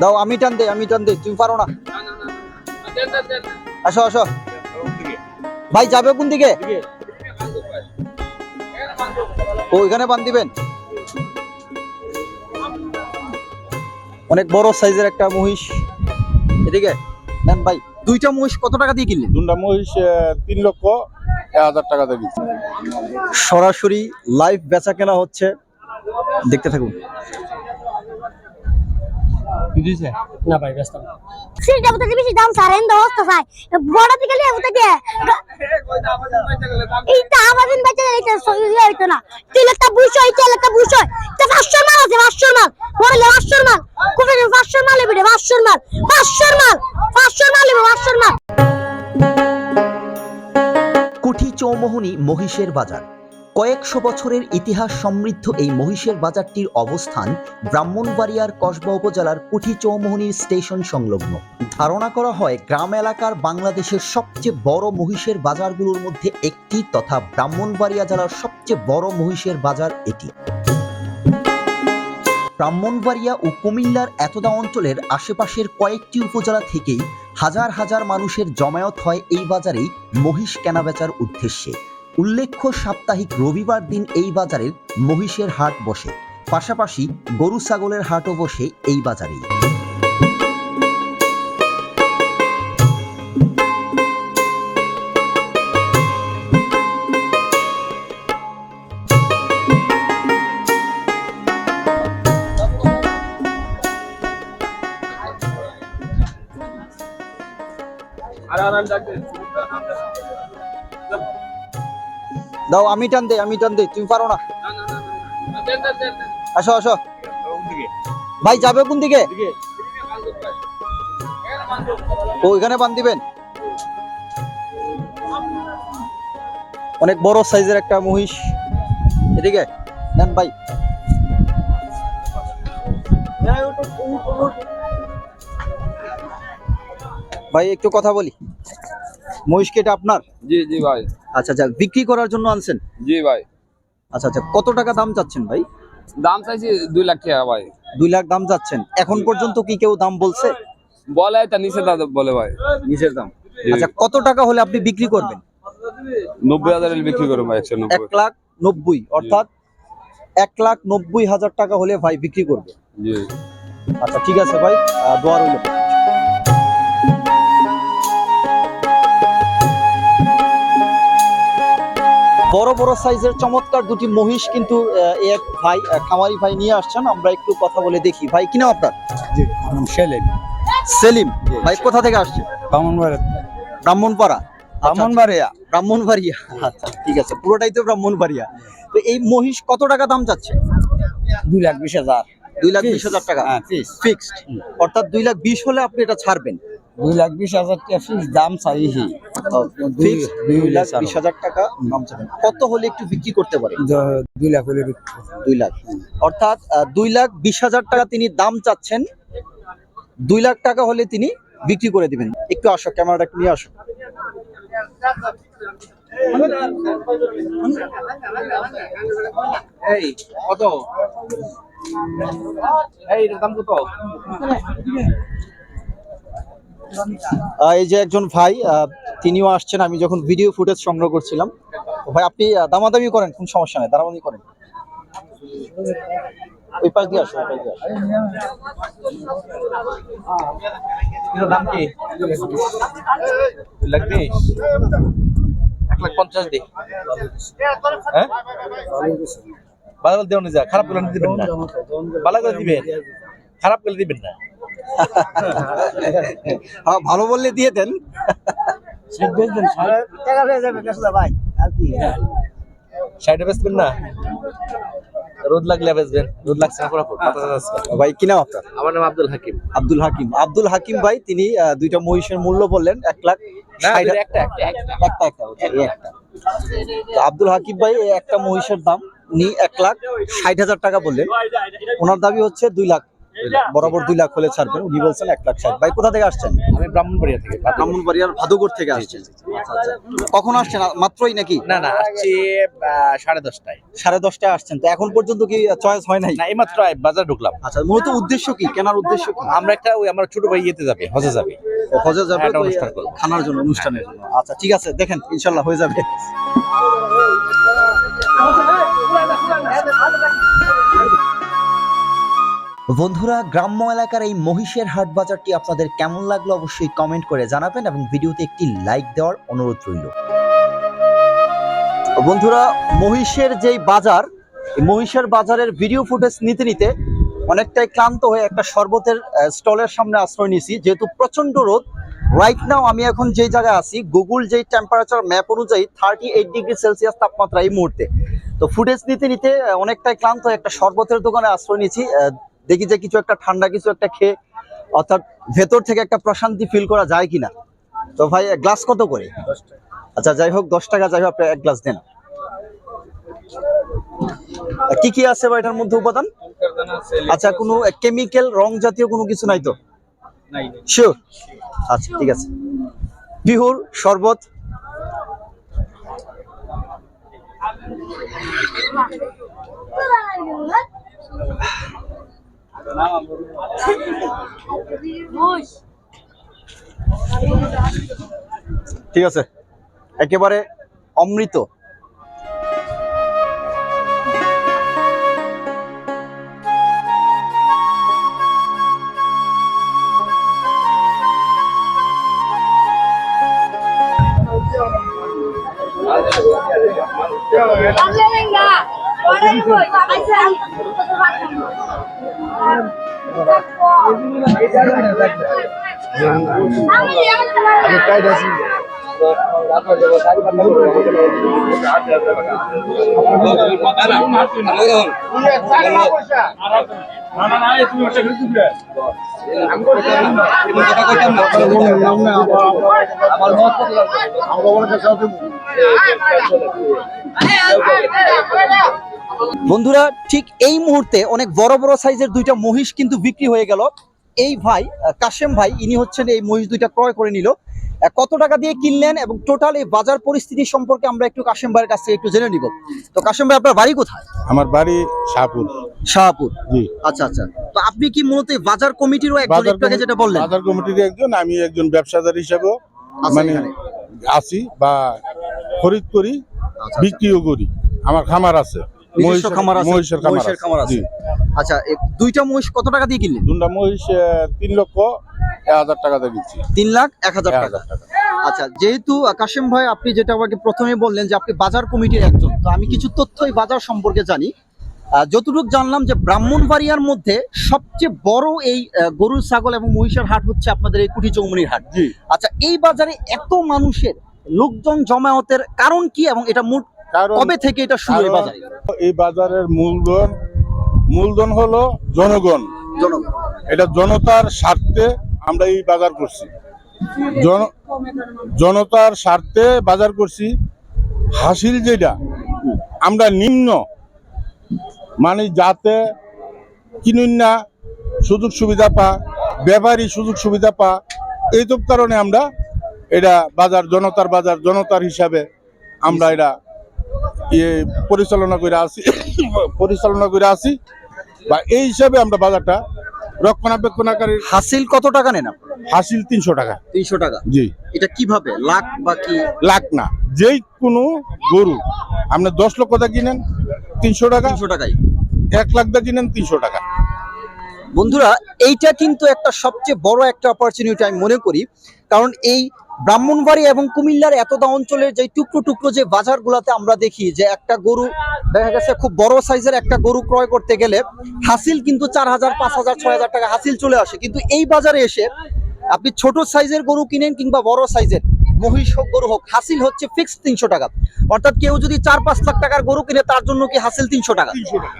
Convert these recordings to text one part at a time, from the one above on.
দাও, আমি টান দে, আমি টান দে, তুমি পারো না। আসো আসো। ভাই, যাবে কোন দিকে? ও, এখানে বান দিবেন। অনেক বড় সাইজের একটা মহিষ। এদিকে, নেন ভাই। দুইটা মহিষ কত টাকা দিয়ে কিনলেন? দুটা মহিষ তিন লক্ষ এক হাজার টাকা দিয়ে সরাসরি লাইভ বেচা কেনা হচ্ছে। দেখতে থাকুন। না ভাই ব্যস্ত না। বুঝতে বেশি দাম সারেন দোস্ত ভাই। বড় থেকে লিয়ে কে এইটা আমাদের বাচ্চা এটা সইয়ে হইতো না। একটা বুঝো এই তেল একটা বুঝো এটা পাঁচশো মাল আছে পাঁচশো মাল। বড়লে পাঁচশো মাল। কোথায় পাঁচশো মাল এবিডে মাল। মাল মাল এবিডে মাল। কুঠি চৌমোহনী মহিষের বাজার। কয়েকশো বছরের ইতিহাস সমৃদ্ধ এই মহিষের বাজারটির অবস্থান ব্রাহ্মণবাড়িয়ার কসবা উপজেলার কুঠি চৌমোহনী স্টেশন সংলগ্ন। ধারণা করা হয় গ্রাম এলাকার বাংলাদেশের সবচেয়ে বড় মহিষের বাজারগুলোর মধ্যে একটি তথা ব্রাহ্মণবাড়িয়া জেলার সবচেয়ে বড় মহিষের বাজার এটি। ব্রাহ্মণবাড়িয়া ও কুমিল্লার এতদা অঞ্চলের আশেপাশের কয়েকটি উপজেলা থেকেই হাজার হাজার মানুষের জমায়েত হয় এই বাজারেই মহিষ কেনাবেচার উদ্দেশ্যে। উল্লেখ্য সাপ্তাহিক রবিবার দিন এই বাজারের মহিষের হাট বসে। পাশাপাশি গরু ছাগলের হাটও বসে এই বাজারেই। দাও, আমি টান দে আমি টান দে তুমি পারো না। আসো আসো। ভাই, যাবে কোন দিকে? ও, এখানে বান দিবেন? অনেক বড় সাইজের একটা মহিষ। এদিকে নেন ভাই। ভাই, একটু কথা বলি। মহিষ কি এটা আপনার? জি জি ভাই। আচ্ছা আচ্ছা বিক্রি করার জন্য আনছেন? জি ভাই। আচ্ছা আচ্ছা কত টাকা দাম চাচ্ছেন ভাই? দাম চাইছি দুই লাখ টাকা ভাই। দুই লাখ দাম চাচ্ছেন। এখন পর্যন্ত কি কেউ দাম বলছে? বলে তা নিচে দাদা বলে ভাই। নিচের দাম। আচ্ছা কত টাকা হলে আপনি বিক্রি করবেন? নব্বই হাজার বিক্রি করুন ভাই একশো এক লাখ নব্বই অর্থাৎ এক লাখ নব্বই হাজার টাকা হলে ভাই বিক্রি করবে। আচ্ছা ঠিক আছে ভাই দোয়া রইল। বড় বড় সাইজের চমৎকার দুটি মহিষ কিন্তু এক ভাই খামারি ভাই নিয়ে আসছেন। আমরা একটু কথা বলে দেখি। ভাই কিনা আপনার? সেলিম। সেলিম। ভাই কোথা থেকে আসছে ব্রাহ্মণবাড়িয়া। ব্রাহ্মণপাড়া। ব্রাহ্মণবাড়িয়া। ব্রাহ্মণবাড়িয়া। আচ্ছা ঠিক আছে পুরোটাই তো ব্রাহ্মণবাড়িয়া। তো এই মহিষ কত টাকা দাম চাচ্ছে? দুই লাখ বিশ হাজার। দুই লাখ বিশ হাজার টাকা। হ্যাঁ ফিক্সড অর্থাৎ দুই লাখ বিশ হলে আপনি এটা ছাড়বেন। দুই লাখ বিশ হাজার টাকা ফিস দাম চাইহি বিশ হাজার টাকা চাবেন কত হলে একটু বিক্রি করতে পারে? দুই লাখ হলে দুই লাখ। অর্থাৎ দুই লাখ বিশ হাজার টাকা তিনি দাম চাচ্ছেন দুই লাখ টাকা হলে তিনি বিক্রি করে দিবেন। একটু আসো ক্যামেরাটা একটু নিয়ে আসো। এই কত? এই দাম কত? এই যে একজন ভাই তিনিও আসছেন, আমি যখন ভিডিও ফুটেজ সংগ্রহ করছিলাম। ভাই, আপনি দামাদামি করেন, কোন সমস্যা নেই, দামাদামি করেন। ওই পঞ্চাশ দি। হ্যাঁ? করে দেওয়া যা খারাপ করে দিবেন না। দিবেন। খারাপ করে দিবেন না। ভালো বললে দিয়ে দেন। সাইডে বেচবেন না? রোদ লাগলে বেচবেন রোদ লাগছে না ফটাফট ভাই কি নাম আপনার? আমার নাম আব্দুল হাকিম। আব্দুল হাকিম। আব্দুল হাকিম ভাই তিনি দুইটা মহিষের মূল্য বললেন এক লাখ একটা আব্দুল হাকিম ভাই একটা মহিষের দাম উনি এক লাখ ষাট হাজার টাকা বললেন। ওনার দাবি হচ্ছে দুই লাখ। বরাবর দুই লাখ হলে ছাড়বেন। উনি বলছেন এক লাখ ষাট। ভাই কোথা থেকে আসছেন? আমি ব্রাহ্মণবাড়িয়া থেকে। ব্রাহ্মণবাড়িয়ার ভাদুগড় থেকে আসছেন। আচ্ছা আচ্ছা। কখন আসছেন? মাত্রই নাকি? না না আসছি সাড়ে দশটায়। সাড়ে দশটায় আসছেন। তো এখন পর্যন্ত কি চয়েস হয় নাই? না এইমাত্র বাজার ঢুকলাম। আচ্ছা মূলত উদ্দেশ্য কি? কেনার উদ্দেশ্য কি? আমরা একটা ওই আমার ছোট ভাই ইয়েতে যাবে হজে যাবে। হজে যাবে একটা অনুষ্ঠান। খানার জন্য অনুষ্ঠানের জন্য। আচ্ছা ঠিক আছে দেখেন ইনশাল্লাহ হয়ে যাবে। বন্ধুরা, গ্রাম্য এলাকার এই মহিষের হাট বাজারটি আপনাদের কেমন লাগল অবশ্যই কমেন্ট করে জানাবেন এবং ভিডিওতে একটি লাইক দেওয়ার অনুরোধ রইল। বন্ধুরা, মহিষের যেই বাজার মহিষের বাজারের ভিডিও ফুটেজ নিতে নিতে অনেকটাই ক্লান্ত হয়ে একটা শরবতের স্টলের সামনে আশ্রয় নিয়েছি। যেহেতু প্রচণ্ড রোদ রাইট নাও আমি এখন যেই জায়গায় আছি গুগল যেই টেম্পারেচার ম্যাপ অনুযায়ী থার্টি এইট ডিগ্রি সেলসিয়াস তাপমাত্রা এই মুহূর্তে। তো ফুটেজ নিতে নিতে অনেকটাই ক্লান্ত একটা শরবতের দোকানে আশ্রয় নিয়েছি। দেখি যে কিছু একটা ঠান্ডা কিছু একটা খেয়ে অর্থাৎ ভেতর থেকে একটা প্রশান্তি ফিল করা যায় কিনা। তো ভাই এক গ্লাস কত করে? আচ্ছা যাই হোক দশ টাকা যাই হোক আপনি এক গ্লাস দেন। কি কি আছে ভাই এটার মধ্যে উপাদান? আচ্ছা কোনো কেমিক্যাল রং জাতীয় কোনো কিছু নাই তো? শিওর আচ্ছা ঠিক আছে। বিহুর শরবত? ঠিক আছে। একেবারে অমৃত। বন্ধুরা ঠিক এই মুহূর্তে অনেক বড় বড় সাইজের দুইটা মহিষ কিন্তু বিক্রি হয়ে গেল। এই ভাই কাশেম ভাই ইনি হচ্ছেন এই মহিষ দুইটা ক্রয় করে নিল। কত টাকা দিয়ে কিনলেন এবং টোটাল এই বাজার পরিস্থিতি সম্পর্কে আমরা একটু কাশেম ভাইয়ের কাছ থেকে একটু জেনে নিব। তো কাশেম ভাই আপনার বাড়ি কোথায়? আমার বাড়ি শাহপুর। শাহপুর। জি। আচ্ছা আচ্ছা। তো আপনি কি মূলত বাজার কমিটিরও একজন একটু আগে যেটা বললেন? বাজার কমিটির একজন আমি একজন ব্যবসাদার হিসেবেও আচ্ছা, মানে। আছি বা খরিদ করি আচ্ছা, বিক্রিও করি। আমার খামার আছে। মহিষের- খামার আছে? মহিষের খামার মহিষের খামার আছে। আচ্ছা দুইটা মহিষ কত টাকা দিয়ে কিনলেন? দুটা মহিষ তিন লক্ষ এক হাজার টাকা দিয়ে দিচ্ছি তিন লাখ এক হাজার এক টাকা। আচ্ছা যেহেতু কাশেম ভাই আপনি যেটা আমাকে প্রথমে বললেন যে আপনি বাজার কমিটির একজন তো আমি কিছু তথ্য এই বাজার সম্পর্কে জানি। যতটুকু জানলাম যে ব্রাহ্মণবাড়িয়ার মধ্যে সবচেয়ে বড় এই গরু ছাগল এবং মহিষের হাট হচ্ছে আপনাদের এই কুটি চৌমনির হাট। আচ্ছা এই বাজারে এত মানুষের লোকজন জমায়েতের কারণ কি এবং এটা মোট কবে থেকে এটা শুরু এই বাজারে? এই বাজারের মূলধন মূলধন হলো জনগণ। জনগণ। এটা জনতার স্বার্থে আমরা এই বাজার করছি। জন জনতার স্বার্থে বাজার করছি। হাসিল যেটা আমরা নিম্ন মানে যাতে কিনুন না সুযোগ সুবিধা পা ব্যাপারী সুযোগ সুবিধা পা এইসব কারণে আমরা এটা বাজার জনতার বাজার জনতার হিসাবে আমরা এটা ইয়ে পরিচালনা করে আসি পরিচালনা করে আসি। বা এই হিসাবে আমরা বাজারটা রক্ষণাবেক্ষণাকারী হাসিল কত টাকা নেন হাসিল তিনশো টাকা। তিনশো টাকা? জি। এটা কীভাবে? লাখ বা কি? লাখ না। যেই কোনো গরু আপনি দশ লক্ষ টাকা কিনেন তিনশো টাকা। তিনশো টাকাই। এক লাখ টাকা কিনেন তিনশো টাকা। বন্ধুরা এইটা কিন্তু একটা সবচেয়ে বড় একটা অপরচুনিটি আমি মনে করি। কারণ এই ব্রাহ্মণবাড়ি এবং কুমিল্লার এতটা অঞ্চলের যে টুকরো টুকরো যে বাজারগুলোতে আমরা দেখি যে একটা গরু দেখা গেছে খুব বড় সাইজের একটা গরু ক্রয় করতে গেলে হাসিল কিন্তু চার হাজার পাঁচ হাজার ছয় হাজার টাকা হাসিল চলে আসে। কিন্তু এই বাজারে এসে আপনি ছোট সাইজের গরু কিনেন কিংবা বড় সাইজের মহিষ হোক গরু হোক হাসিল হচ্ছে ফিক্সড তিনশো টাকা। অর্থাৎ কেউ যদি চার পাঁচ লাখ টাকার গরু কিনে তার জন্য কি হাসিল তিনশো টাকা?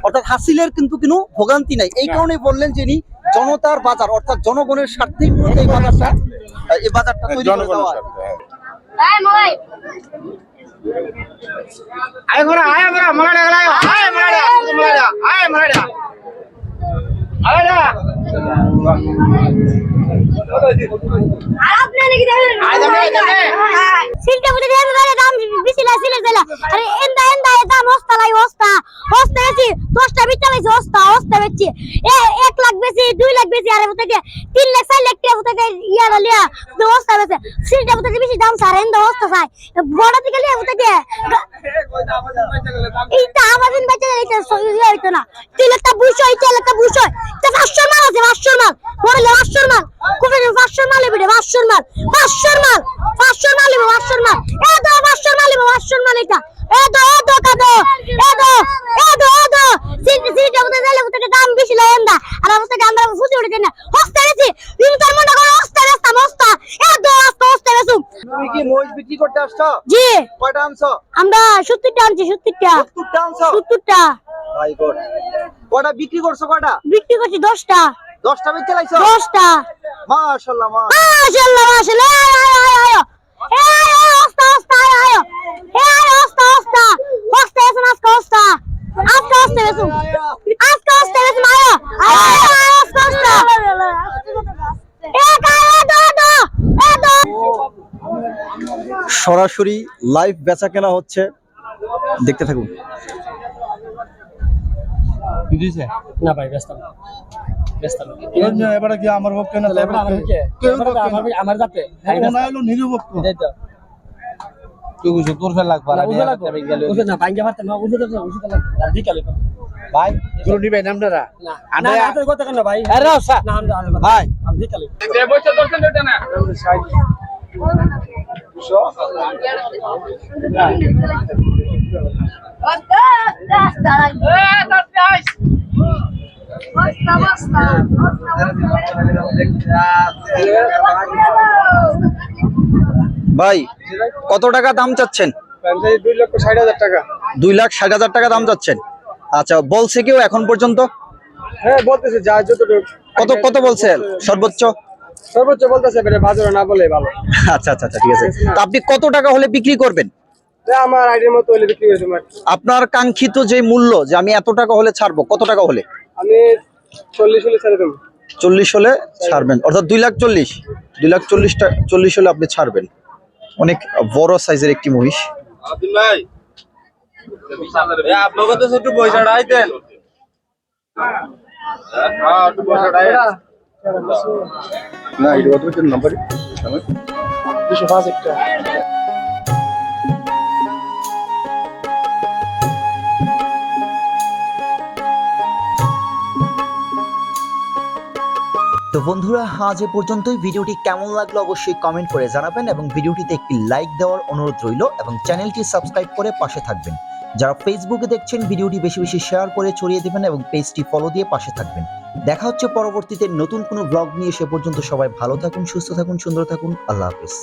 অর্থাৎ হাসিলের কিন্তু কোনো ভোগান্তি নাই। এই কারণে বললেন যিনি জনতার বাজার অর্থাৎ জনগণের স্বার্থেই মূলত এই বাজারটা এই বাজারটা তৈরি করে দেওয়া হয়। স্বার্থে হ্যাঁ। আয় ঘোড়া আয় আমরা মারাড়া আয় আয় মারাড়া আয় আয় সিলটা বুঝে দেন দাম দাম বেশি লা সিলে। আরে বেশি 10টা বিটা লাইছে ওস্তা ওস্তা বেশি এ 1 লাখ বেশি 2 লাখ বেশি আরে বুঝতে 3 লাখ 4 লাখ টাকা বুঝতে ইয়া লিয়া, তো ওস্তা বেশি সিলটা বুঝতে বেশি দাম সার এন্দা ওস্তা চাই বড় থেকে লিয়া বুঝতে এইটা আমাদের বাচ্চা এটা সহি হইতো না। তিন একটা বুঝো এই তেল একটা বুঝো এটা পাঁচশো মাল আছে পাঁচশো মাল। বড়লে পাঁচশো মাল। কুফে পাঁচশো মাল এবিডে পাঁচশো মাল। পাঁচশো মাল পাঁচশো মাল এবে পাঁচশো মাল। এ দো পাঁচশো মাল এবে পাঁচশো মাল এটা। এ দো এ দো কাদো এ দো এ দো এ দো সিট সিট আমাদের দিলে বুঝতে দাম বেশি লয় এন্দা আর বুঝতে আমরা ফুটি উঠে দেন হস্তা গেছি তুমি তোর মনে করো হস্তা রাস্তা মস্তা এ দো আস্তে হস্তা গেছু তুমি কি মহিষ বিক্রি করতে আসছো? জি। কয়টা আনছো? আমরা সত্তরটা আনছি সত্তরটা। সত্তরটা আনছো? সত্তরটা। ভাই গড। কয়টা বিক্রি করছ কয়টা? বিক্রি করছি দশটা। দশটা বেচে লাইছো? দশটা। মাশাআল্লাহ মা। মাশাআল্লাহ মাশাআল্লাহ। আয় আয় আয় আয় আয়। আয় ওস্তা ওস্তা আয় আয়। আয় আয় ওস্তা ওস্তা ওস্তা এসে আজকে ওস্তা আজকে আজকে সরাসরি লাইভ বেচা কেনা হচ্ছে। দেখতে থাকুন। কি না ভাই ব্যস্ত না। ব্যস্ত না। এবারে কি আমার পক্ষে না আমার যাতে নিরুপক্ষ এটাই তো তুই কইছ তোর ফেল লাগবা না বুঝে লাগবে। বুঝে না ভাঙ্গে পারতে না বুঝে তো বুঝে তো লাগবে। আর বিকালে তো। ভাই গুলো নিবেন আপনারা? না। না না তো কথা কেন ভাই? আরে রসা না আমরা আমরা- ভাই। আমি বিকালে ভাই কত টাকা দাম চাচ্ছেন? দুই লক্ষ ষাট হাজার টাকা। দুই লাখ ষাট হাজার টাকা দাম চাচ্ছেন। আচ্ছা বলছে কেউ এখন পর্যন্ত? হ্যাঁ বলতেছে যা যতটুকু। কত কত বলছে? সর্বোচ্চ? সর্বোচ্চ বলতেছে বেটা বাজারে না বলে ভালো। আচ্ছা আচ্ছা আচ্ছা ঠিক আছে। তো আপনি কত টাকা হলে বিক্রি করবেন? আমার আইডিয়ার মতো হলে বিক্রি করেছি আপনার কাঙ্ক্ষিত যে মূল্য যে আমি এত টাকা হলে ছাড়বো কত টাকা হলে? আমি চল্লিশ হলে ছেড়ে দেবো। চল্লিশ হলে ছাড়বেন। অর্থাৎ দুই লাখ চল্লিশ। দুই লাখ চল্লিশটা চল্লিশ হলে আপনি ছাড়বেন। অনেক বড় সাইজের একটি মহিষ। পয়সাটা আইতেন না এটা কত নাম্বার? দুশো পাঁচ একটা। তো বন্ধুরা, আজ এ পর্যন্তই। ভিডিওটি কেমন লাগল অবশ্যই কমেন্ট করে জানাবেন এবং ভিডিওটিতে একটি লাইক দেওয়ার অনুরোধ রইল এবং চ্যানেলটি সাবস্ক্রাইব করে পাশে থাকবেন। যারা ফেসবুকে দেখছেন, ভিডিওটি বেশি বেশি শেয়ার করে ছড়িয়ে দেবেন এবং পেজটি ফলো দিয়ে পাশে থাকবেন। দেখা হচ্ছে পরবর্তীতে নতুন কোনো ব্লগ নিয়ে, সে পর্যন্ত সবাই ভালো থাকুন, সুস্থ থাকুন, সুন্দর থাকুন। আল্লাহ হাফিজ।